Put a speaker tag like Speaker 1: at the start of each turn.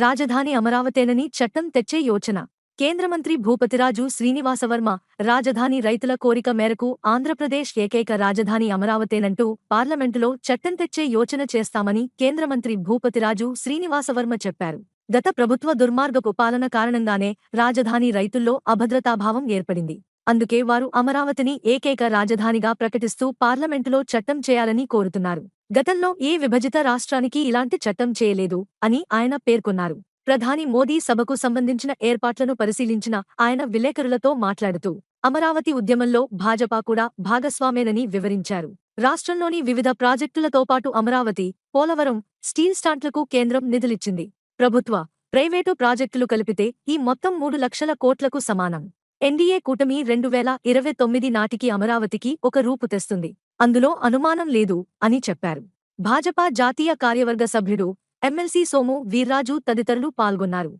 Speaker 1: రాజధాని అమరావతేనని చట్టం తెచ్చే యోచన. కేంద్రమంత్రి భూపతిరాజు శ్రీనివాసవర్మ రాజధాని రైతుల కోరిక మేరకు ఆంధ్రప్రదేశ్ ఏకైక రాజధాని అమరావతేనంటూ పార్లమెంటులో చట్టం తెచ్చే యోచన చేస్తామని కేంద్రమంత్రి భూపతిరాజు శ్రీనివాసవర్మ చెప్పారు. గత ప్రభుత్వ దుర్మార్గపు పాలన కారణంగానే రాజధాని రైతుల్లో అభద్రతాభావం ఏర్పడింది. అందుకే వారు అమరావతిని ఏకైక రాజధానిగా ప్రకటిస్తూ పార్లమెంటులో చట్టం చేయాలని కోరుతున్నారు. గతంలో ఏ విభజిత రాష్ట్రానికి ఇలాంటి చట్టం చేయలేదు అని ఆయన పేర్కొన్నారు. ప్రధాని మోదీ సభకు సంబంధించిన ఏర్పాట్లను పరిశీలించిన ఆయన విలేకరులతో మాట్లాడుతూ అమరావతి ఉద్యమంలో భాజపా కూడా భాగస్వామేనని వివరించారు. రాష్ట్రంలోని వివిధ ప్రాజెక్టులతో పాటు అమరావతి పోలవరం స్టీల్ స్టాంట్లకు కేంద్రం నిధులిచ్చింది. ప్రభుత్వ ప్రైవేటు ప్రాజెక్టులు కలిపితే ఈ మొత్తం మూడు లక్షల కోట్లకు సమానం. ఎన్డీఏ కూటమి రెండు వేల ఇరవై తొమ్మిది నాటికి అమరావతికి ఒక రూపు తెస్తుంది. అందులో అనుమానం లేదు అని చెప్పారు. భాజపా జాతీయ కార్యవర్గ సభ్యుడు ఎమ్మెల్సీ సోము వీర్రాజు తదితరులు పాల్గొన్నారు.